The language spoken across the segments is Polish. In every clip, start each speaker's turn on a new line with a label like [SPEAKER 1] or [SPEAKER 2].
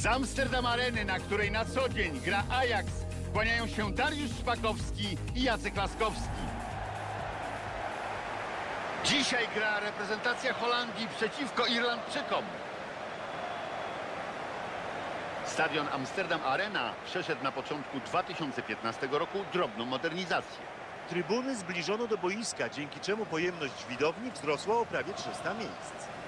[SPEAKER 1] Z Amsterdam Areny, na której na co dzień gra Ajax, kłaniają się Dariusz Szpakowski i Jacek Laskowski. Dzisiaj gra reprezentacja Holandii przeciwko Irlandczykom. Stadion Amsterdam Arena przeszedł na początku 2015 roku drobną modernizację.
[SPEAKER 2] Trybuny zbliżono do boiska, dzięki czemu pojemność widowni wzrosła o prawie 300 miejsc.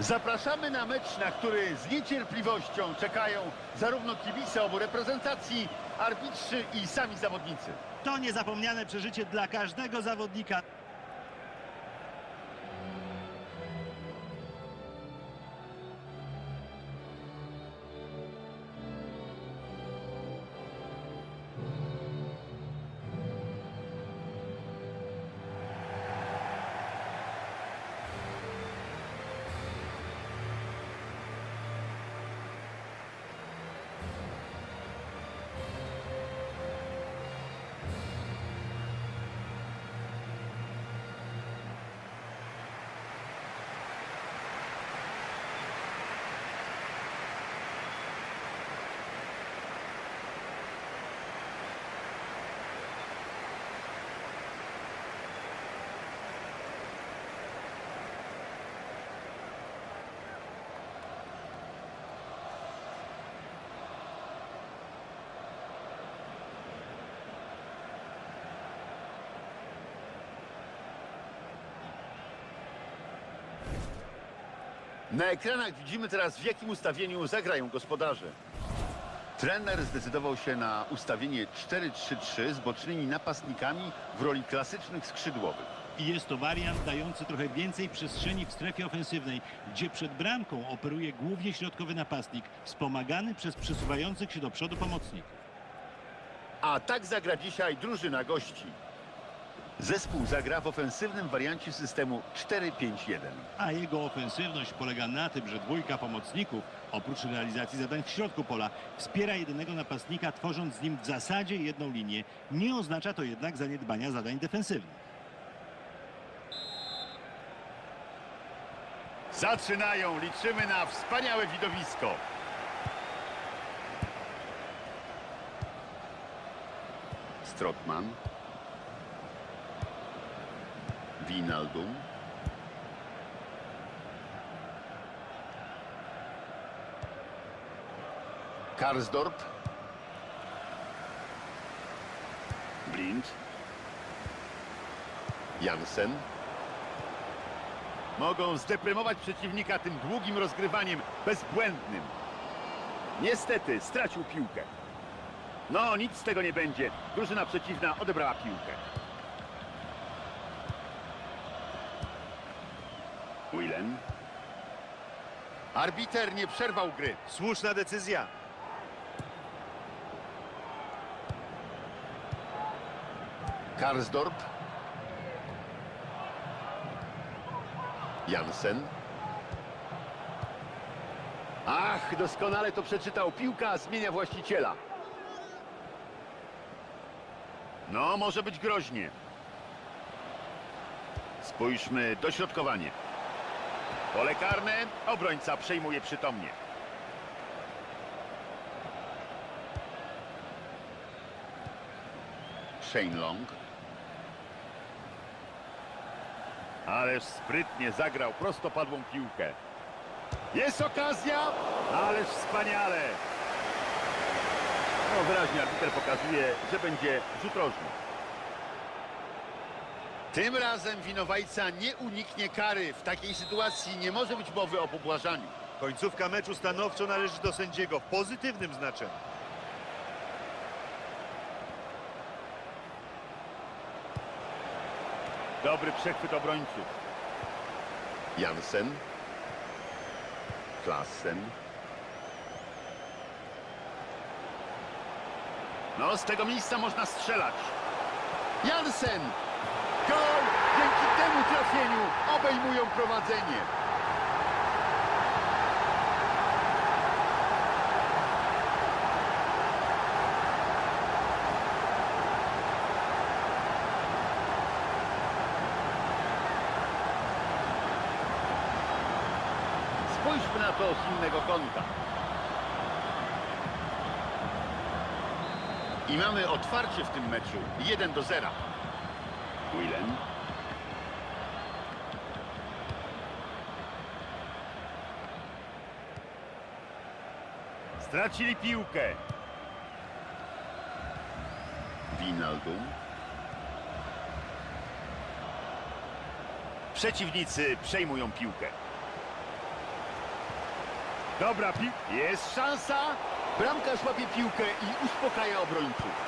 [SPEAKER 1] Zapraszamy na mecz, na który z niecierpliwością czekają zarówno kibice obu reprezentacji, arbitrzy i sami zawodnicy.
[SPEAKER 3] To niezapomniane przeżycie dla każdego zawodnika.
[SPEAKER 1] Na ekranach widzimy teraz w jakim ustawieniu zagrają gospodarze. Trener zdecydował się na ustawienie 4-3-3 z bocznymi napastnikami w roli klasycznych skrzydłowych.
[SPEAKER 3] I jest to wariant dający trochę więcej przestrzeni w strefie ofensywnej, gdzie przed bramką operuje głównie środkowy napastnik, wspomagany przez przesuwających się do przodu pomocników.
[SPEAKER 1] A tak zagra dzisiaj drużyna gości. Zespół zagra w ofensywnym wariancie systemu 4-5-1.
[SPEAKER 3] A jego ofensywność polega na tym, że dwójka pomocników, oprócz realizacji zadań w środku pola, wspiera jedynego napastnika, tworząc z nim w zasadzie jedną linię. Nie oznacza to jednak zaniedbania zadań defensywnych.
[SPEAKER 1] Zaczynają, liczymy na wspaniałe widowisko. Strotman. Winaldum. Karsdorp. Blind. Jansen. Mogą zdeprymować przeciwnika tym długim rozgrywaniem, bezbłędnym. Niestety stracił piłkę. No, nic z tego nie będzie. Drużyna przeciwna odebrała piłkę. Willen. Arbiter nie przerwał gry.
[SPEAKER 2] Słuszna decyzja.
[SPEAKER 1] Karsdorp. Jansen. Ach, doskonale to przeczytał. Piłka zmienia właściciela. No, może być groźnie. Spójrzmy, dośrodkowanie. Pole karne, obrońca przejmuje przytomnie. Shane Long. Ależ sprytnie zagrał prostopadłą piłkę. Jest okazja, ależ wspaniale. No wyraźnie arbiter pokazuje, że będzie rzut rożny. Tym razem winowajca nie uniknie kary. W takiej sytuacji nie może być mowy o pobłażaniu.
[SPEAKER 2] Końcówka meczu stanowczo należy do sędziego w pozytywnym znaczeniu.
[SPEAKER 1] Dobry przechwyt obrońców. Jansen. Klassen. No, z tego miejsca można strzelać. Jansen! Gol! Dzięki temu trafieniu obejmują prowadzenie. Spójrzmy na to z innego kąta. I mamy otwarcie w tym meczu 1 do 0. Willen. Stracili piłkę. Winaldum. Przeciwnicy przejmują piłkę. Dobra pi... Jest szansa. Bramkarz łapie piłkę i uspokaja obrońców.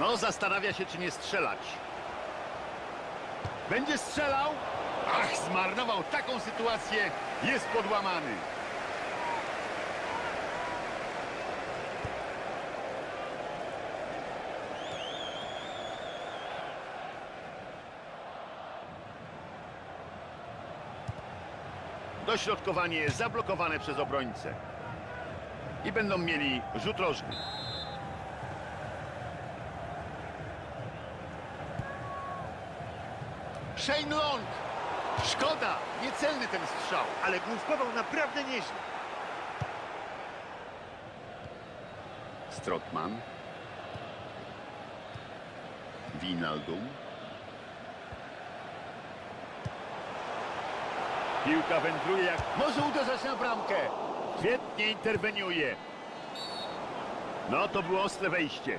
[SPEAKER 1] No, zastanawia się, czy nie strzelać. Będzie strzelał. Ach, zmarnował taką sytuację. Jest podłamany. Dośrodkowanie zablokowane przez obrońcę. I będą mieli rzut rożny. Shane Long. Szkoda, niecelny ten strzał.
[SPEAKER 2] Ale główkował naprawdę nieźle.
[SPEAKER 1] Strotman. Winaldum. Piłka wędruje jak... Może uderzać na bramkę. Świetnie interweniuje. No, to było ostre wejście.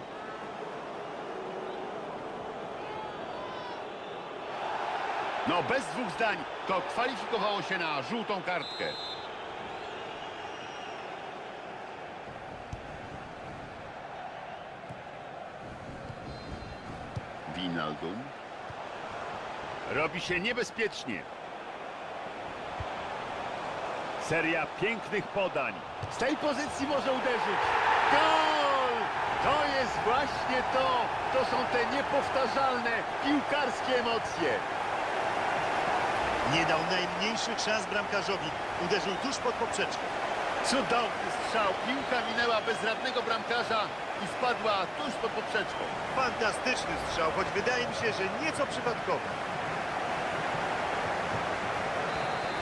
[SPEAKER 1] No, bez dwóch zdań. To kwalifikowało się na żółtą kartkę. Winaldum. Robi się niebezpiecznie. Seria pięknych podań. Z tej pozycji może uderzyć. Gol! To jest właśnie to. To są te niepowtarzalne piłkarskie emocje.
[SPEAKER 2] Nie dał najmniejszych szans bramkarzowi. Uderzył tuż pod poprzeczkę.
[SPEAKER 1] Cudowny strzał. Piłka minęła bezradnego bramkarza i wpadła tuż pod poprzeczką.
[SPEAKER 2] Fantastyczny strzał, choć wydaje mi się, że nieco przypadkowy.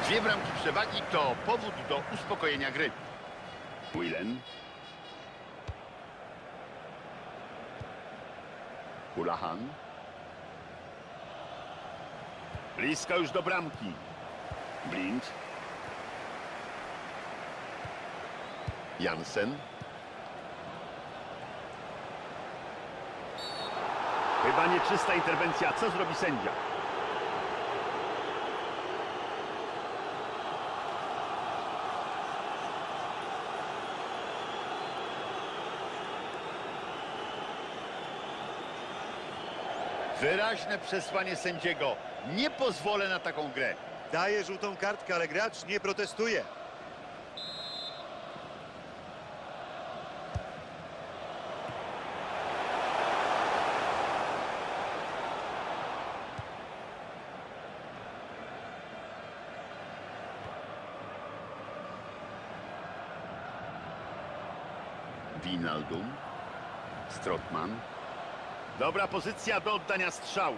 [SPEAKER 1] Dwie bramki przewagi to powód do uspokojenia gry. Willen. Hulahan. Blisko już do bramki. Blind. Jansen. Chyba nieczysta interwencja. Co zrobi sędzia? Wyraźne przesłanie sędziego. Nie pozwolę na taką grę.
[SPEAKER 2] Daje żółtą kartkę, ale gracz nie protestuje.
[SPEAKER 1] Winaldum. Strotman. Dobra pozycja do oddania strzału.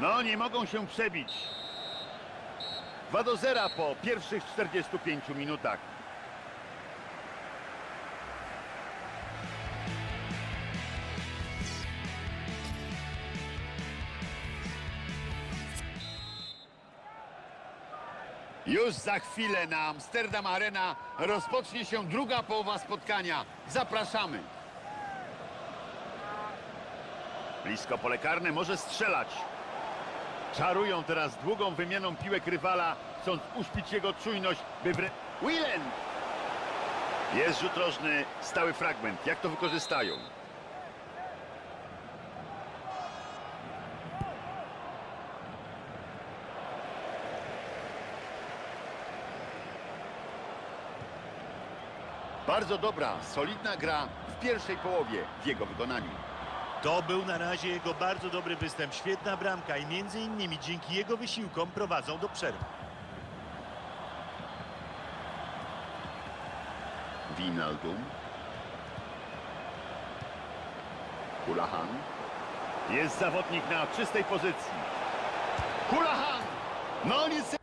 [SPEAKER 1] No, nie mogą się przebić. 2 do 0 po pierwszych 45 minutach. Już za chwilę na Amsterdam Arena rozpocznie się druga połowa spotkania. Zapraszamy. Blisko pole karne może strzelać. Czarują teraz długą wymianą piłek rywala, chcąc uśpić jego czujność, by wre... Willen! Jest rzut rożny, stały fragment. Jak to wykorzystają? Bardzo dobra, solidna gra w pierwszej połowie w jego wykonaniu.
[SPEAKER 2] To był na razie jego bardzo dobry występ. Świetna bramka i między innymi dzięki jego wysiłkom prowadzą do przerwy.
[SPEAKER 1] Winaldum. Hulahan. Jest zawodnik na czystej pozycji. Hulahan! No nic...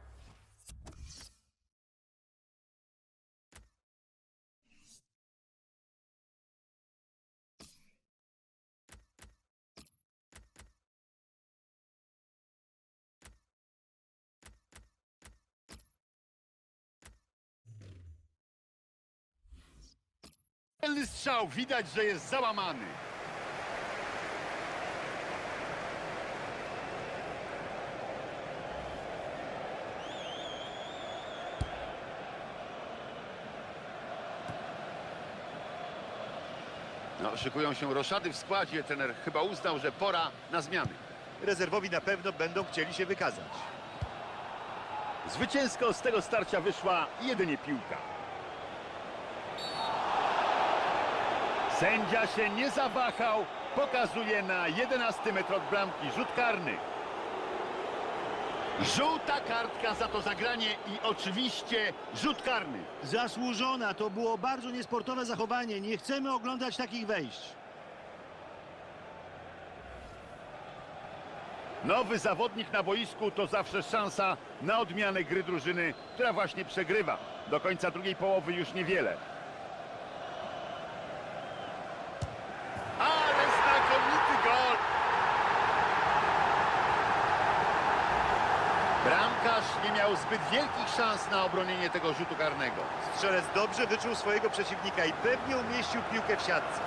[SPEAKER 1] Celny strzał, widać, że jest załamany. No, szykują się roszady w składzie. Trener chyba uznał, że pora na zmiany.
[SPEAKER 2] Rezerwowi na pewno będą chcieli się wykazać.
[SPEAKER 1] Zwycięsko z tego starcia wyszła jedynie piłka. Sędzia się nie zawahał. Pokazuje na 11 metr od bramki. Rzut karny. Żółta kartka za to zagranie i oczywiście rzut karny.
[SPEAKER 3] Zasłużona, to było bardzo niesportowe zachowanie. Nie chcemy oglądać takich wejść.
[SPEAKER 1] Nowy zawodnik na boisku to zawsze szansa na odmianę gry drużyny, która właśnie przegrywa. Do końca drugiej połowy już niewiele. Ale znakomity gol! Bramkarz nie miał zbyt wielkich szans na obronienie tego rzutu karnego.
[SPEAKER 2] Strzelec dobrze wyczuł swojego przeciwnika i pewnie umieścił piłkę w siatce.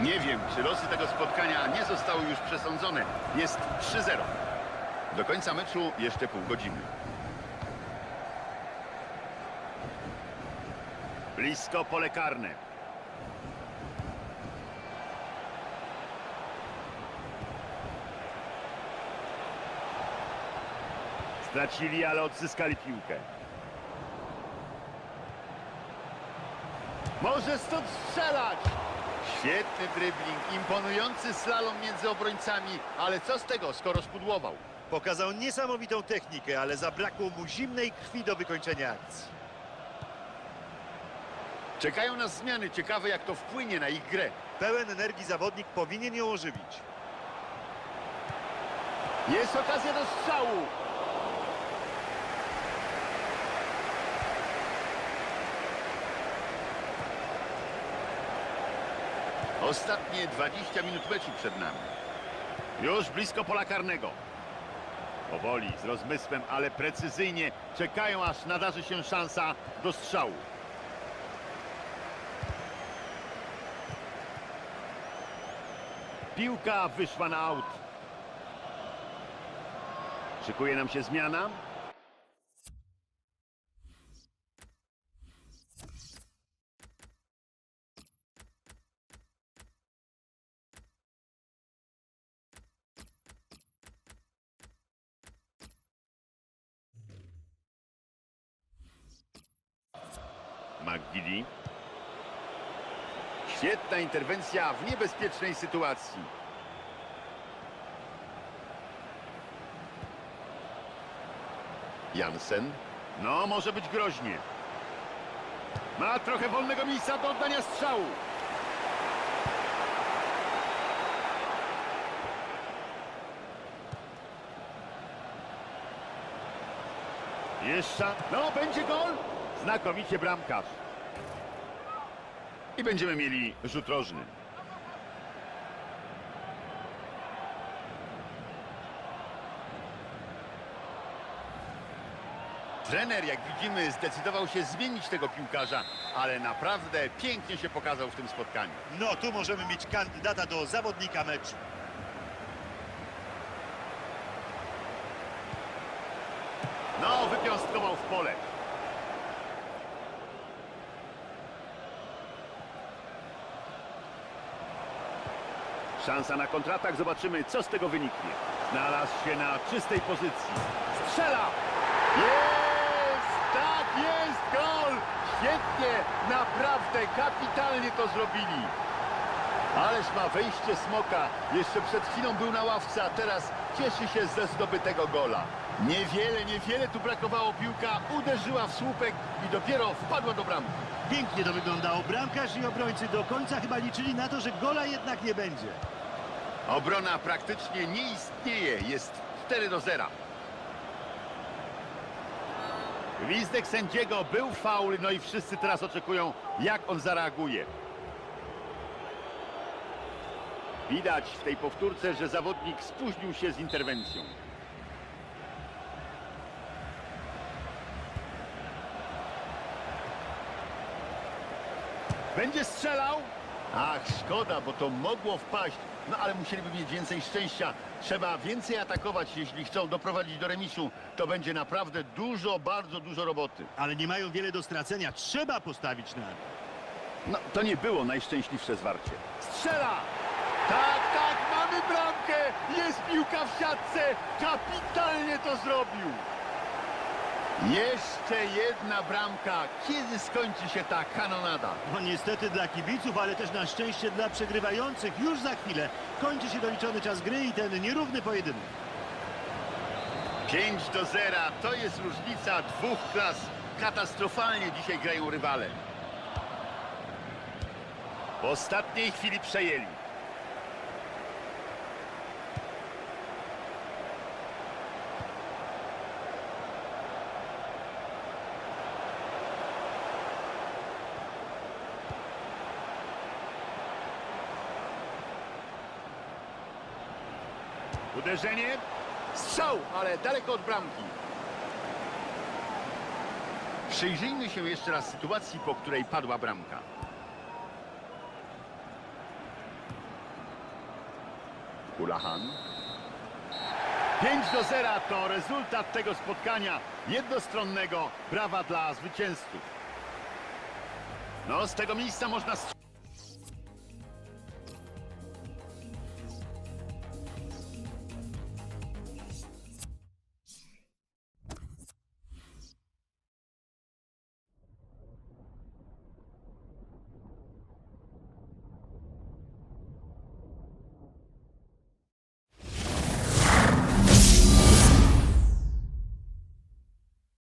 [SPEAKER 1] Nie wiem, czy losy tego spotkania nie zostały już przesądzone. Jest 3-0. Do końca meczu jeszcze pół godziny. Blisko pole karne. Stracili, ale odzyskali piłkę. Może stąd strzelać! Świetny dribbling, imponujący slalom między obrońcami, ale co z tego, skoro spudłował?
[SPEAKER 2] Pokazał niesamowitą technikę, ale zabrakło mu zimnej krwi do wykończenia akcji.
[SPEAKER 1] Czekają nas zmiany, ciekawe jak to wpłynie na ich grę.
[SPEAKER 2] Pełen energii zawodnik powinien ją ożywić.
[SPEAKER 1] Jest okazja do strzału! Ostatnie 20 minut meczu przed nami. Już blisko pola karnego. Powoli, z rozmysłem, ale precyzyjnie czekają, aż nadarzy się szansa do strzału. Piłka wyszła na aut. Szykuje nam się zmiana. McGiddy. Świetna interwencja w niebezpiecznej sytuacji. Jansen. No, może być groźnie. Ma trochę wolnego miejsca do oddania strzału. Jeszcze. No, będzie gol. Znakomicie bramkarz. I będziemy mieli rzut rożny. Trener, jak widzimy, zdecydował się zmienić tego piłkarza, ale naprawdę pięknie się pokazał w tym spotkaniu.
[SPEAKER 2] No, tu możemy mieć kandydata do zawodnika meczu.
[SPEAKER 1] No, wypiąstkował w pole. Szansa na kontratak, zobaczymy co z tego wyniknie. Znalazł się na czystej pozycji. Strzela! Jest! Tak, jest! Gol! Świetnie! Naprawdę kapitalnie to zrobili. Ależ ma wejście smoka. Jeszcze przed chwilą był na ławce, a teraz cieszy się ze zdobytego gola. Niewiele, niewiele tu brakowało. Piłka uderzyła w słupek i dopiero wpadła do bramki.
[SPEAKER 2] Pięknie to wyglądało. Bramkarz i obrońcy do końca chyba liczyli na to, że gola jednak nie będzie.
[SPEAKER 1] Obrona praktycznie nie istnieje. Jest 4 do 0. Gwizdek sędziego był faul, no i wszyscy teraz oczekują, jak on zareaguje. Widać w tej powtórce, że zawodnik spóźnił się z interwencją. Będzie strzelał? Ach, szkoda, bo to mogło wpaść. No ale musieliby mieć więcej szczęścia. Trzeba więcej atakować, jeśli chcą doprowadzić do remisu. To będzie naprawdę dużo, bardzo dużo roboty.
[SPEAKER 2] Ale nie mają wiele do stracenia. Trzeba postawić na...
[SPEAKER 1] No, to nie było najszczęśliwsze zwarcie. Strzela! Tak, tak, mamy bramkę! Jest piłka w siatce! Kapitalnie to zrobił! Jeszcze jedna bramka. Kiedy skończy się ta kanonada?
[SPEAKER 2] No niestety dla kibiców, ale też na szczęście dla przegrywających. Już za chwilę kończy się doliczony czas gry i ten nierówny pojedynek.
[SPEAKER 1] 5 do 0 to jest różnica dwóch klas. Katastrofalnie dzisiaj grają rywale. W ostatniej chwili przejęli. Uderzenie. Strzał, ale daleko od bramki. Przyjrzyjmy się jeszcze raz sytuacji, po której padła bramka. Ulahan. 5 do 0 to rezultat tego spotkania jednostronnego. Brawa dla zwycięzców. No, z tego miejsca można strzelać.